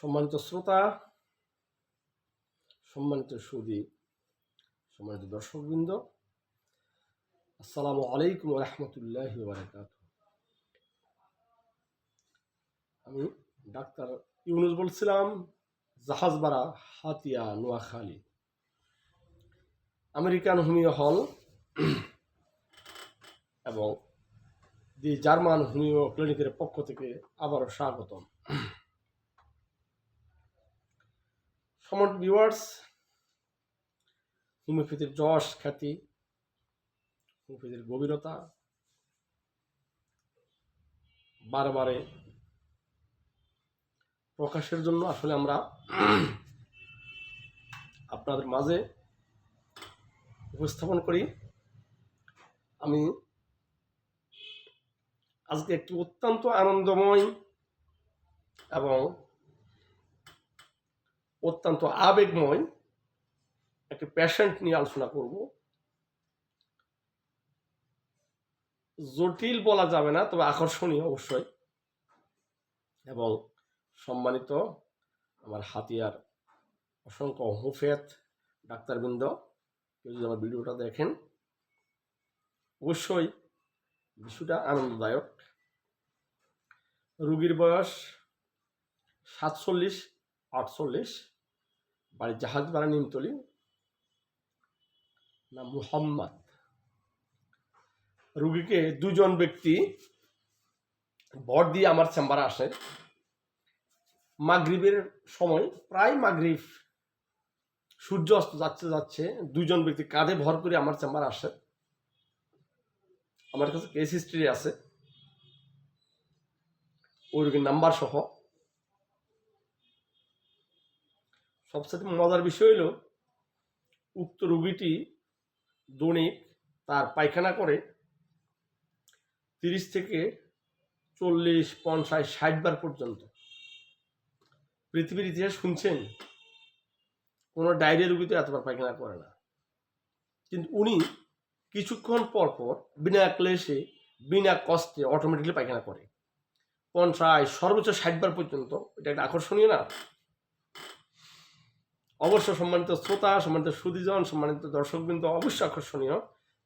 সম্মানিত শ্রোতা, সম্মানিত সুদী, সম্মানিত দর্শকবৃন্দ, আসসালামু আলাইকুম রহমতুল্লাহ বারকাত আমি ডাক্তার ইউনুস বলছিলাম Jahajbara Hatiya Noakhali. American homeo hall এবং দি জার্মান হোমিও ক্লিনিকের পক্ষ থেকে আবারও স্বাগতম। সমট ভিউয়ার্স হোমিওপ্যাথির যশ খ্যাতি হোমিওপ্যাথির গভীরতা, বারবারে প্রকাশের জন্য আসলে আমরা আপনাদের মাঝে উপস্থাপন করি। আমি আজকে একটি অত্যন্ত আনন্দময় এবং অত্যন্ত আবেগময় একটি পেশেন্ট নিয়ে আলোচনা করব। জটিল বলা যাবে না, তবে আকর্ষণীয় অবশ্যই। এবং সম্মানিত আমার হাতিয়ার অসংখ্য হোফেত ডাক্তারবৃন্দ, কেউ যদি আমার ভিডিওটা দেখেন, অবশ্যই বিষয়টা আনন্দদায়ক। রুগীর বয়স সাতচল্লিশ, আটচল্লিশ। বাড়ি জাহাজবাড়া নিমতলি না মুহাম্মদ। রুগীকে দুজন ব্যক্তি ভর দিয়ে আমার চেম্বারে আসে মাগরিবের সময় প্রায় মাগরিব সূর্য অস্ত যাচ্ছে যাচ্ছে দুজন ব্যক্তি কাঁধে ভর করে আমার চেম্বারে আসে আমার কাছে কেস হিস্ট্রি আছে। ওই রোগীর নাম্বার সহ সবচেয়ে মজার বিষয় হলো, উক্ত রোগীটি দৈনিক তার পায়খানা করে তিরিশ থেকে চল্লিশ, পঞ্চাশ, ষাট বার পর্যন্ত। পৃথিবীর ইতিহাস শুনছেন, কোনো ডায়রিয়া রুগী তো এতবার পায়খানা করে না। কিন্তু উনি কিছুক্ষণ পর পর বিনা ক্লেশে, বিনা কষ্টে অটোমেটিকলি পায়খানা করে। পঞ্চাশ, সর্বোচ্চ ষাটবার পর্যন্ত, এটা একটা আকর্ষণীয় না? অবশ্য সম্মানিত শ্রোতা, সম্মানিত সুদীজন, সম্মানিত দর্শকবৃন্দ অবশ্যই আকর্ষণীয়।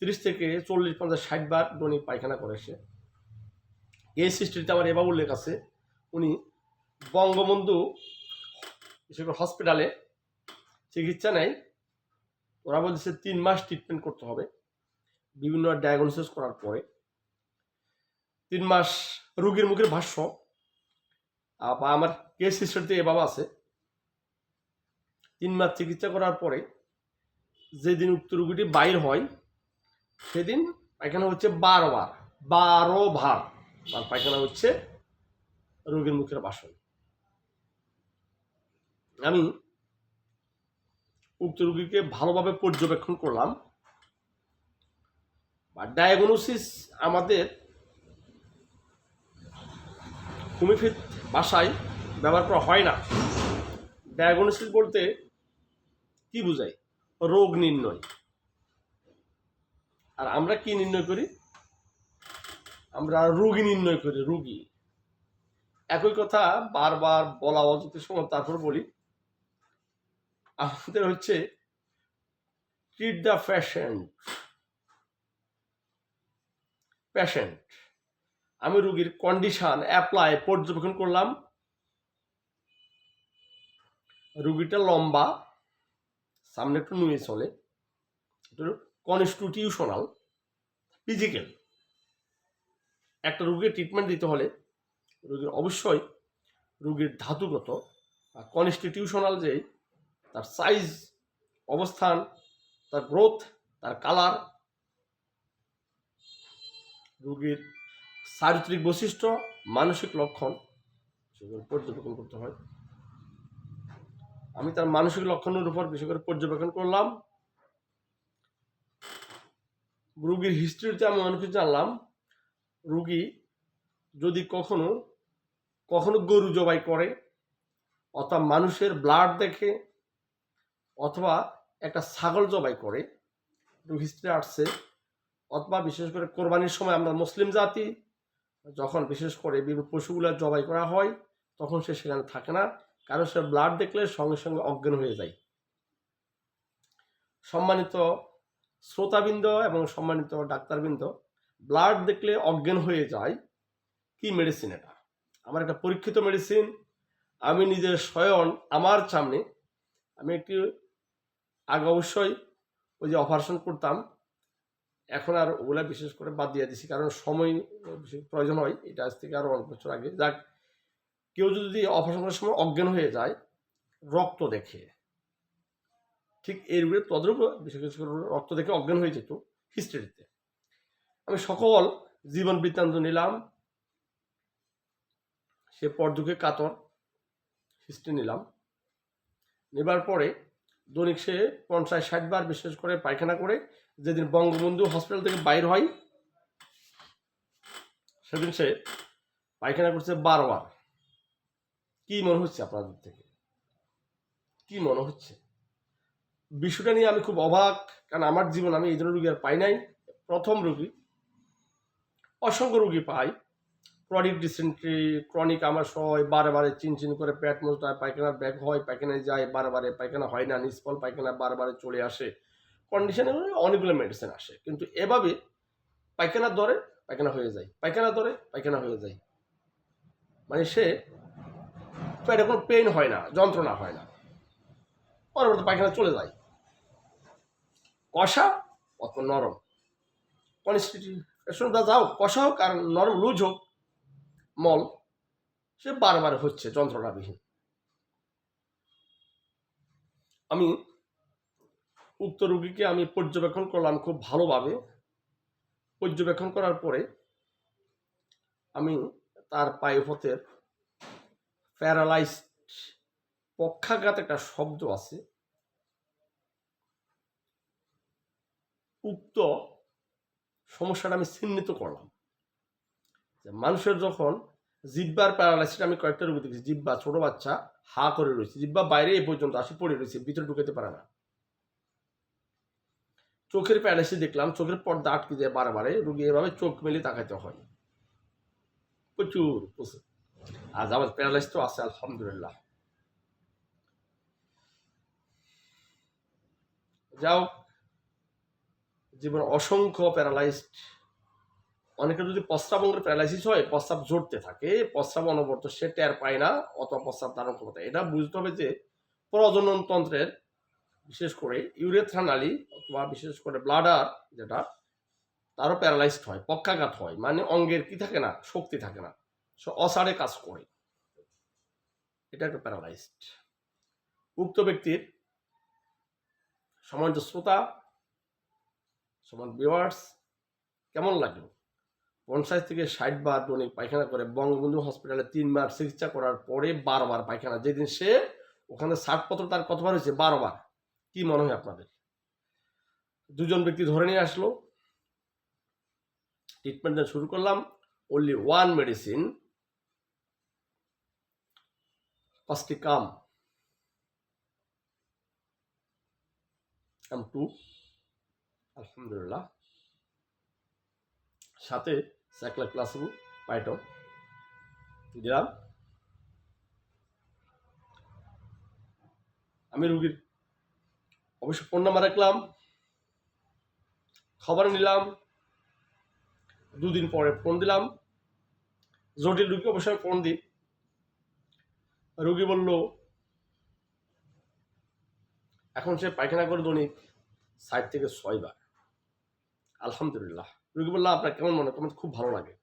তিরিশ থেকে চল্লিশ, পঞ্চাশ, ষাট বার দৈনিক পায়খানা করে সে এই সৃষ্টিতে আমার এবার উল্লেখ আছে। উনি বঙ্গবন্ধু হসপিটালে চিকিৎসা নেয়। ওরা বলছে তিন মাস ট্রিটমেন্ট করতে হবে। বিভিন্ন ডায়াগনোসিস করার পরে। তিন মাস রুগীর মুখের ভাষ্য। বা আমার কেস হিস্ট্রিতে এভাবে আছে। তিন মাস চিকিৎসা করার পরে যেদিন উক্ত রুগীটি বাইর হয়, সেদিন পায়খানা হচ্ছে বারো বার বারো ভার আর পায়খানা হচ্ছে রোগীর মুখের বাসন। আমি উক্ত রুগীকে ভালোভাবে পর্যবেক্ষণ করলাম। বা ডায়াগনোসিস আমাদের হোমিওপ্যাথ ভাষায় ব্যবহার করা হয় না। ডায়াগনোসিস বলতে কি বোঝায় রোগ নির্ণয়। আর আমরা কি নির্ণয় করি? আমরা রোগী নির্ণয় করি, রোগী। একই কথা বারবার বলা অযথ সময় তারপর বলি। আমাদের হচ্ছে ট্রিট দ্য পেশেন্ট পেশেন্ট আমি রুগীর কন্ডিশন অ্যাপ্লাই পর্যবেক্ষণ করলাম। রুগীটা লম্বা সামনে একটু নুয়ে চলে। কনস্টিটিউশনাল ফিজিক্যাল একটা রুগীর ট্রিটমেন্ট দিতে হলে রুগীর অবশ্যই রুগীর ধাতুগত বা কনস্টিটিউশনাল যে তার সাইজ অবস্থান, তার গ্রোথ তার কালার রুগীর চারিত্রিক বৈশিষ্ট্য, মানসিক লক্ষণ, সেগুলো পর্যবেক্ষণ করতে হয়। আমি তার মানসিক লক্ষণের উপর বিশেষ করে পর্যবেক্ষণ করলাম। রুগীর হিস্ট্রিতে আমি অনেক কিছু জানলাম। রুগী যদি কখনো কখনো গরু জবাই করে অথবা মানুষের ব্লাড দেখে, অথবা একটা ছাগল জবাই করে হিস্ট্রি আসছে, অথবা বিশেষ করে কোরবানির সময় আমরা মুসলিম জাতি, যখন বিশেষ করে বিভিন্ন পশুগুলো জবাই করা হয়, তখন সে সেখানে থাকে না। কারণ সে ব্লাড দেখলে সঙ্গে সঙ্গে অজ্ঞান হয়ে যায়। সম্মানিত শ্রোতাবৃন্দ এবং সম্মানিত ডাক্তারবৃন্দ ব্লাড দেখলে অজ্ঞান হয়ে যায় কি মেডিসিন এটা? আমার একটা পরীক্ষিত মেডিসিন আমি নিজের স্বয়ং আমার সামনে, আমি একটি আগে অবশ্যই ওই যে অপারেশন করতাম, এখন আর ওগুলা বিশেষ করে বাদ দিয়ে দিছি, কারণ সময় প্রয়োজন হয়, এটা আজ থেকে আরও অনেক বছর আগে। যাক কেউ যদি অপারেশন করার সময় অজ্ঞান হয়ে যায়, রক্ত দেখে। ঠিক এর বিরুদ্ধে তদ্রুপ বিশেষ রক্ত দেখে অজ্ঞান হয়ে যেত হিস্ট্রিতে আমি সকল জীবন বৃত্তান্ত নিলাম, সে পরদুকে কাতর হিস্ট্রি নিলাম। নেবার পরে দৈনিক সে পঞ্চাশ ষাট বার বিশেষ করে পায়খানা করে যেদিন বঙ্গবন্ধু হসপিটাল থেকে বাইর হয়, সেদিন সে পায়খানা করছে বারবার কি মনে হচ্ছে আপনাদের থেকে? কি মনে হচ্ছে? বিষয়টা নিয়ে আমি খুব অবাক, কারণ আমার জীবন আমি এই ধরনের রুগী আর পাই নাই। প্রথম রুগী, অসংখ্য রুগী পাই। ক্রনিক ডিসেন্ট্রি ক্রনিক আমার হয় বারে বারে চিনচিন করে পেট মোজটা পায়খানার ব্যাগ হয়, পায়খানায় যায় বারে বারে পায়খানা হয় না, নিষ্ফল পায়খানা বারবারে চলে আসে। কন্ডিশনে অনেকগুলো মেডিসিন আসে, কিন্তু এভাবে পায়খানার দরে পায়খানা হয়ে যায়। পায়খানার দরে পায়খানা হয়ে যায়। মানে সে পেটে কোনো পেইন হয় না, যন্ত্রণা হয় না। পরবর্তী পায়খানা চলে যায়। কষা অত নরম। কনস্টিটিউশন যাও, কষা হোক আর নরম, লুজ হোক, মল। সে বারবার হচ্ছে, যন্ত্রণাবিহীন। আমি উক্ত রোগীকে আমি পর্যবেক্ষণ করলাম খুব ভালোভাবে। পর্যবেক্ষণ করার পরে আমি তার পায়ুপথের প্যারালাইজ পক্ষাঘাত একটা শব্দ আছে। উক্ত সমস্যাটা আমি চিহ্নিত করলাম। যে মানুষের যখন জিব্বার প্যারালাইসিস আমি কয়েকটা রোগী দেখেছি। জিব্বা ছোট বাচ্চা, হা করে রয়েছে। জিব্বা বাইরে এই পর্যন্ত আসি পড়ে রয়েছে, ভিতরে ঢুকাতে পারে না। চোখের প্যারালাইসিস দেখলাম, চোখের পর্দা আটকে যায় বারে বারে রুগী এভাবে চোখ মেলে তাকাতে হয়। প্রচুর প্রচুর। আজ আমার প্যারালাইস তো আছে আলহামদুলিল্লাহ যাও। জীবন অসংখ্য প্যারালাইজড অনেকের যদি প্রস্রাব অঙ্গের প্যারালাইসিস হয়, প্রস্রাব জড়তে থাকে, প্রস্রাব অনবরত সে টের পায় না, অথবা প্রস্রাব ধারণ ক্ষমতা। এটা বুঝতে হবে যে প্রজনন তন্ত্রের, বিশেষ করে ইউরেথ্রা নালী অথবা বিশেষ করে ব্লাডার যেটা, তারও প্যারালাইজড হয়, পক্ষাঘাত হয়। মানে অঙ্গের কি থাকে না, শক্তি থাকে না। সে অসাড়ে কাজ করে। এটা একটা প্যারালাইজড উক্ত ব্যক্তির সমান্ত শ্রোতা সমান ভিওয়ার্স কেমন লাগল? পঞ্চাশ থেকে ষাট বার দৈনিক পায়খানা করে বঙ্গবন্ধু হসপিটালে তিনবার চিকিৎসা করার পরে বারবার পায়খানা। যেদিন সে ওখানে ষাটপত্র তার কতবার হয়েছে? বারবার। কি মনে হয় আপনাদের? দুজন ব্যক্তি ধরে নিয়ে আসলো। ট্রিটমেন্ট শুরু করলাম। অনলি ওয়ান মেডিসিন পাঁচটি কাম। কাম টু, আলহামদুলিল্লাহ। সাথে স্যাকলা ক্লাসবু পাইটম দিলাম। আমি রুগীর অবশ্য ফোন নাম্বার রাখলাম। খবর নিলাম। দুদিন পরে ফোন দিলাম। জটিল রুগী অবশ্যই ফোন দিই। রুগী বলল, এখন সে পায়খানা করে দৈনিক ষাট থেকে ছয়বার আলহামদুলিল্লাহ। রুগী বললাম আপনার কেমন মনে কেমন খুব ভালো লাগে।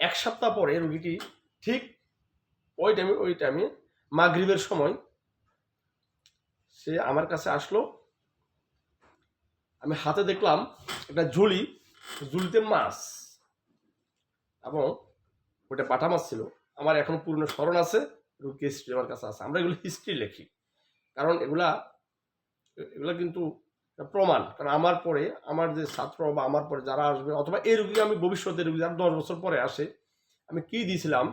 এক সপ্তাহ পরে রুগীটি ঠিক ওই টাইমে ওই টাইমে মাগরিবের সময় সে আমার কাছে আসলো। আমি হাতে দেখলাম একটা ঝুলি, ঝুলিতে মাছ এবং ওটা পাটা মাছ ছিল। আমার এখন পূর্ণ স্মরণ আছে। রুগী হিস্ট্রি আমার কাছে আছে। আমরা এগুলো হিস্ট্রি লিখি। কারণ এগুলা এগুলা কিন্তু প্রমাণ। কারণ আমার পরে, আমার যে ছাত্র বা আমার পরে যারা আসবে, অথবা এই রুগী আমি ভবিষ্যতে রুগী যারা দশ বছর পরে আসে, আমি কি দিয়েছিলাম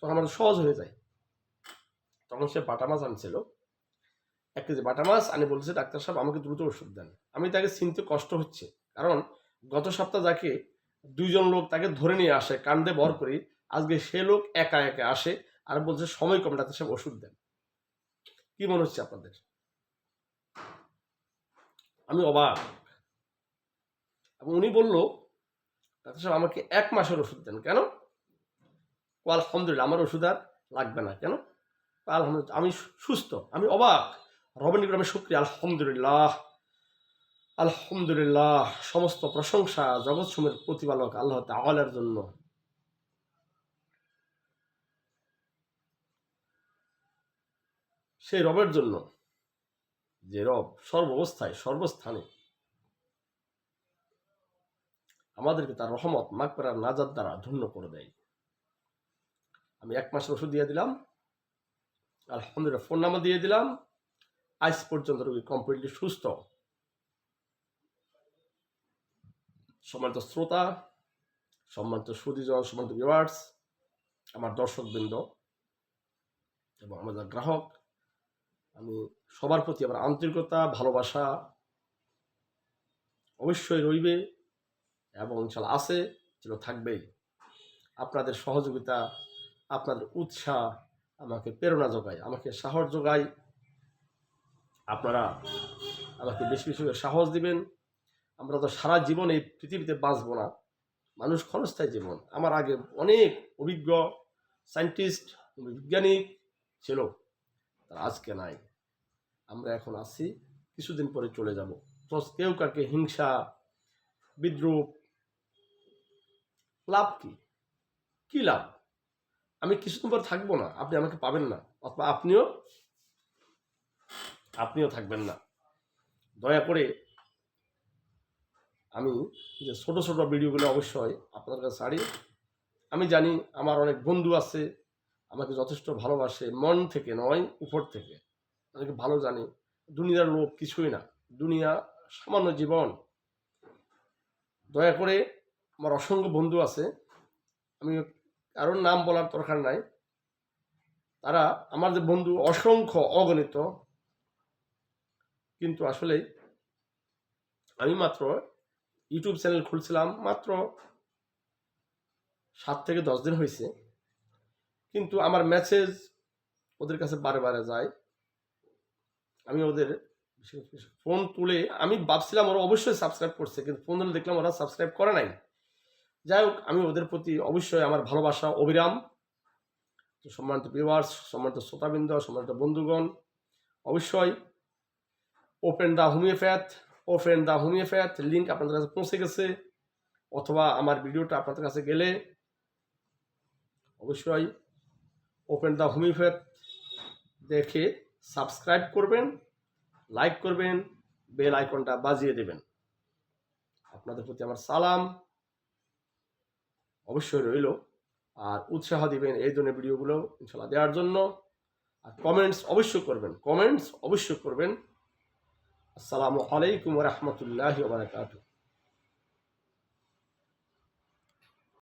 তখন আমার সহজ হয়ে যায়। তখন সে বাটা মাছ আনছিল। এক কেজি বাটা মাছ আনি বলছে, ডাক্তার সাহেব, আমাকে দ্রুত ওষুধ দেন। আমি তাকে চিনতে কষ্ট হচ্ছে। কারণ গত সপ্তাহ যাকে দুইজন লোক তাকে ধরে নিয়ে আসে, কান্দে বর করি, আজকে সে লোক একা একা আসে আর বলছে, সময় কম ডাক্তার সাহেব ওষুধ দেন। কি মনে হচ্ছে আপনাদের? আমি অবাক। এবং উনি বলল ডাক্তার সাহেব আমাকে এক মাসের ওষুধ দেন। কেন? আলহামদুলিল্লাহ, আমার ওষুধ আর লাগবে না। কেন? আলহামদুলিল্লাহ, আমি সুস্থ, আমি অবাক। রবনিক আমি শুক্রিয়া, আলহামদুলিল্লাহ। আলহামদুলিল্লাহ, সমস্ত প্রশংসা, জগৎ সুমের প্রতিপালক আল্লাহ তাআলার জন্য। সেই রবের জন্য। যে রব সর্বাবস্থায়, সর্বস্থানে। আমাদেরকে তার রহমত মাকপেরার নাজার দ্বারা ধন্য করে দেয়। আমি এক মাসের ওষুধ দিয়ে দিলাম। আলহামদুলিল্লাহ, ফোন নাম্বার দিয়ে দিলাম। আজ পর্যন্ত রোগী কমপ্লিটলি সুস্থ। সম্মানিত শ্রোতা, সম্মানিত সুদীজন, সম্মানিত ভিউয়ার্স আমার দর্শকবৃন্দ এবং আমাদের গ্রাহক আমি সবার প্রতি আমার আন্তরিকতা, ভালোবাসা অবশ্যই রইবে এবং ইনশাল্লাহ আছে, যেন থাকবেই। আপনাদের সহযোগিতা, আপনাদের উৎসাহ আমাকে প্রেরণা যোগায়, আমাকে সাহস যোগায়। আপনারা আমাকে বেশি বেশি সাহস দিবেন। আমরা তো সারা জীবন এই পৃথিবীতে বাঁচবো না। মানুষ ক্ষণস্থায়ী জীবন। আমার আগে অনেক অভিজ্ঞ সায়েন্টিস্ট বিজ্ঞানিক ছিল। তারা আজকে নাই। আমরা এখন আছি, কিছুদিন পরে চলে যাব। কেউ কাকে হিংসা, বিদ্রুপ, লাভ কি? কি লাভ? আমি কিছুদিন পর থাকব না, আপনি আমাকে পাবেন না, অথবা আপনিও আপনিও থাকবেন না। দয়া করে আমি যে ছোট ছোট ভিডিওগুলো অবশ্যই আপনাদের কাছে ছাড়ি। আমি জানি আমার অনেক বন্ধু আছে আমাকে যথেষ্ট ভালোবাসে, মন থেকে নয়, উপর থেকে। তাদেরকে ভালো জানি। দুনিয়ার লোক কিছুই না। দুনিয়া সামান্য জীবন। দয়া করে আমার অসংখ্য বন্ধু আছে। আমি কারোর নাম বলার দরকার নাই। তারা আমার যে বন্ধু অসংখ্য অগণিত। কিন্তু আসলে আমি মাত্র ইউটিউব চ্যানেল খুলছিলাম মাত্র সাত থেকে দশ দিন হয়েছে। কিন্তু আমার মেসেজ ওদের কাছে বারে বারে যায়। আমি ওদের ফোন তুলে, আমি ভাবছিলাম ওরা অবশ্যই সাবস্ক্রাইব করছে, কিন্তু ফোন তুলে দেখলাম ওরা সাবস্ক্রাইব করে নাই। যাই হোক, আমি ওদের প্রতি অবশ্যই আমার ভালোবাসা, অবিরাম। তো সম্মানিত ভিউয়ার্স সম্মানিত শ্রোতাবৃন্দ, সম্মানিত বন্ধুগণ, অবশ্যই open the homeopath open the homeopath link আপনাদের কাছে পৌঁছে গেছে, অথবা আমার ভিডিওটা আপনাদের কাছে গেলে অবশ্যই ওপেন দ্য হোমিওপ্যাথ দেখে সাবস্ক্রাইব করবেন, লাইক করবেন, বেল আইকনটা বাজিয়ে দেবেন। আপনাদের প্রতি আমার সালাম। অবশ্যই রইল। আর উৎসাহ দিবেন এই ধরনের ভিডিওগুলো ইনশাল্লাহ দেওয়ার জন্য। আর কমেন্টস অবশ্যই করবেন কমেন্টস অবশ্যই করবেন। আসসালামু আলাইকুম রহমতুল্লাহ বারকাতুহ।